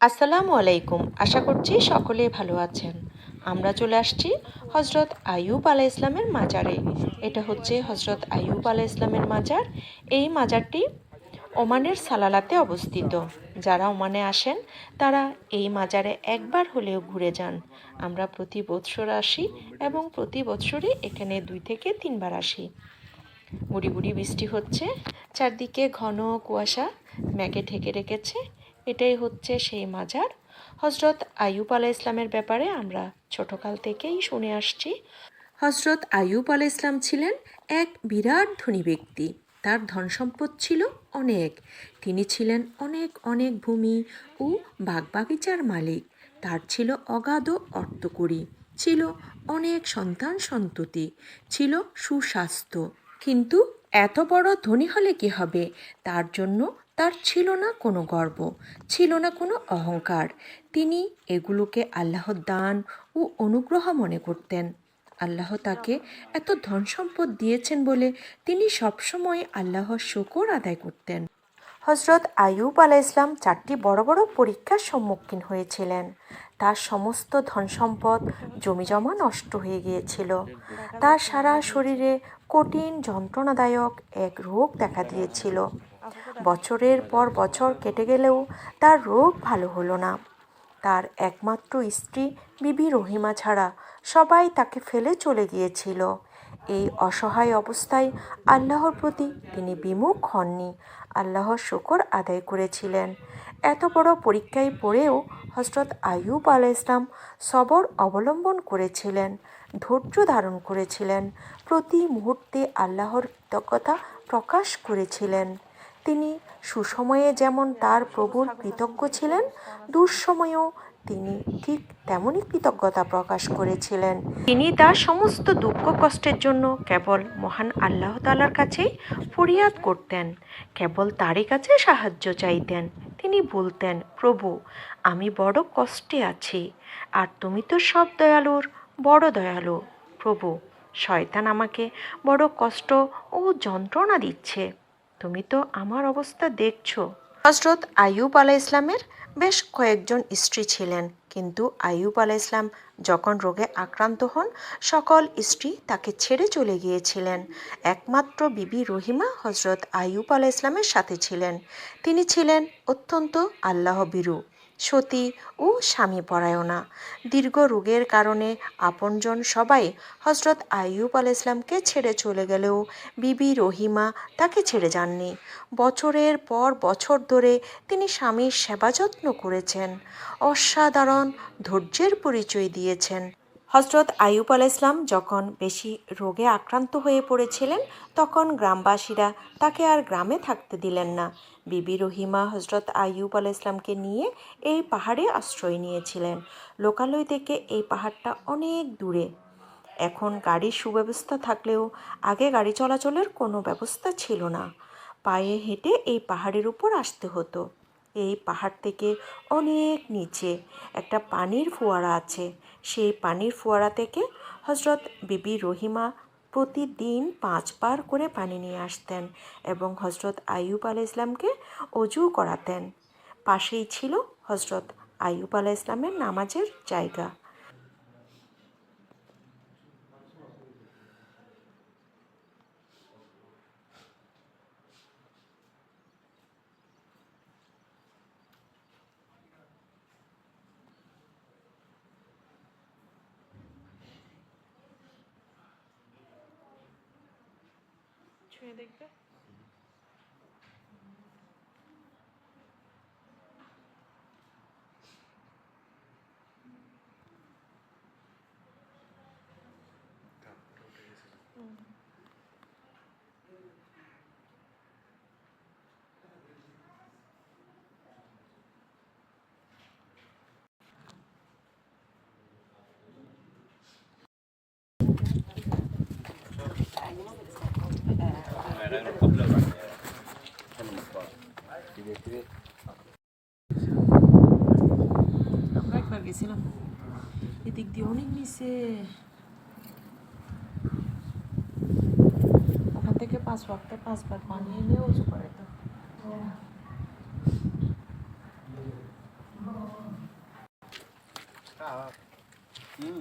আসসালামু আলাইকুম। আশা করছি সকলে ভালো আছেন। আমরা চলে আসছি হজরত আইয়ুব আলা ইসলামের মাজারে। এটা হচ্ছে হজরত আইয়ুব আলা ইসলামের মাজার। এই মাজারটি ওমানের সালালাতে অবস্থিত। যারা ওমানে আসেন, তারা এই মাজারে একবার হলেও ঘুরে যান। আমরা প্রতি বৎসর আসি এবং প্রতি বৎসরই এখানে দুই থেকে তিনবার আসি। গুড়ি গুড়ি বৃষ্টি হচ্ছে, চারদিকে ঘন কুয়াশা, মেঘে ঢেকে রেখেছে। এটাই হচ্ছে সেই মাজার। হজরত আইয়ুব আলাহ ইসলামের ব্যাপারে আমরা ছোটকাল থেকেই শুনে আসছি। হজরত আইয়ুব আলাহ ইসলাম ছিলেন এক বিরাট ধনী ব্যক্তি। তার ধন সম্পদ ছিল অনেক। তিনি ছিলেন অনেক অনেক ভূমি ও বাগবাগিচার মালিক। তার ছিল অগাধ অর্থকরী। ছিল অনেক সন্তান সন্ততি। ছিল সুস্বাস্থ্য। কিন্তু এত বড় ধনী হলে কি হবে? তার জন্য তার ছিল না কোনো গর্ব, ছিল না কোনো অহংকার। তিনি এগুলোকে আল্লাহর দান ও অনুগ্রহ মনে করতেন। আল্লাহ তাকে এত ধন সম্পদ দিয়েছেন বলে তিনি সবসময় আল্লাহর শকর আদায় করতেন। হজরত আইয়ুব আলাহ ইসলাম চারটি বড় বড় পরীক্ষার সম্মুখীন হয়েছিলেন। তার সমস্ত ধন সম্পদ জমিজমা নষ্ট হয়ে গিয়েছিল। তার সারা শরীরে কঠিন যন্ত্রণাদায়ক এক রোগ দেখা দিয়েছিল। বছরের পর বছর কেটে গেলেও তার রোগ ভালো হলো না। তার একমাত্র স্ত্রী বিবি রহিমা ছাড়া সবাই তাকে ফেলে চলে গিয়েছিল। এই অসহায় অবস্থায় আল্লাহর প্রতি তিনি বিমুখ হননি। আল্লাহর শকর আদায় করেছিলেন। এত বড় পরীক্ষায় পড়েও হজরত আইয়ুব আলাহ ইসলাম সবর অবলম্বন করেছিলেন, ধৈর্য ধারণ করেছিলেন, প্রতি মুহূর্তে আল্লাহর কৃতজ্ঞতা প্রকাশ করেছিলেন। তিনি সুসময়ে যেমন তার প্রভুর কৃতজ্ঞ ছিলেন, দুঃসময়েও তিনি ঠিক তেমনই কৃতজ্ঞতা প্রকাশ করেছিলেন। তিনি তার সমস্ত দুঃখ কষ্টের জন্য কেবল মহান আল্লাহ তালার কাছেই ফরিয়াদ করতেন, কেবল তারই কাছে সাহায্য চাইতেন। তিনি বলতেন, প্রভু, আমি বড় কষ্টে আছি, আর তুমি তো সব দয়ালুর বড় দয়ালু। প্রভু, শয়তান আমাকে বড় কষ্ট ও যন্ত্রণা দিচ্ছে। তুমি তো আমার অবস্থা দেখছ। হজরত আইয়ুব আলাহ ইসলামের বেশ কয়েকজন স্ত্রী ছিলেন, কিন্তু আইয়ুব আলা ইসলাম যখন রোগে আক্রান্ত হন, সকল স্ত্রী তাকে ছেড়ে চলে গিয়েছিলেন। একমাত্র বিবি রহিমা হজরত আইয়ুব আলা ইসলামের সাথে ছিলেন। তিনি ছিলেন অত্যন্ত আল্লাহ বিরু সতী ও স্বামী পরায়ণা দীর্ঘ রোগের কারণে আপনজন সবাই হজরত আইয়ুব আল ইসলামকে ছেড়ে চলে গেলেও বিবি রহিমা তাকে ছেড়ে যাননি। বছরের পর বছর ধরে তিনি স্বামীর সেবা যত্ন করেছেন। অসাধারণ ধৈর্যের পরিচয় দিয়েছেন। হজরত আইয়ুব আল ইসলাম যখন বেশি রোগে আক্রান্ত হয়ে পড়েছিলেন, তখন গ্রামবাসীরা তাকে আর গ্রামে থাকতে দিলেন না। বিবি রহিমা হজরত আইয়ুব আল ইসলামকে নিয়ে এই পাহাড়ে আশ্রয় নিয়েছিলেন। লোকালয় থেকে এই পাহাড়টা অনেক দূরে। এখন গাড়ির সুব্যবস্থা থাকলেও আগে গাড়ি চলাচলের কোনো ব্যবস্থা ছিল না। পায়ে হেঁটে এই পাহাড়ের উপর আসতে হতো। এই পাহাড় থেকে অনেক নিচে একটা পানির ফোয়ারা আছে। সেই পানির ফোয়ারা থেকে হজরত বিবি রহিমা প্রতিদিন পাঁচবার করে পানি নিয়ে আসতেন এবং হজরত আইয়ুব আলাহ ইসলামকে অজু করাতেন। পাশেই ছিল হজরত আইয়ুব আলাহ ইসলামের নামাজের জায়গা। ছুঁয়ে দেখবে আমরা একবার গেছিলাম এদিক দিয়ে অনেক নিচে ওখান থেকে পাঁচ বারটা পাঁচবার পানি এনে উঁচু করে তো হুম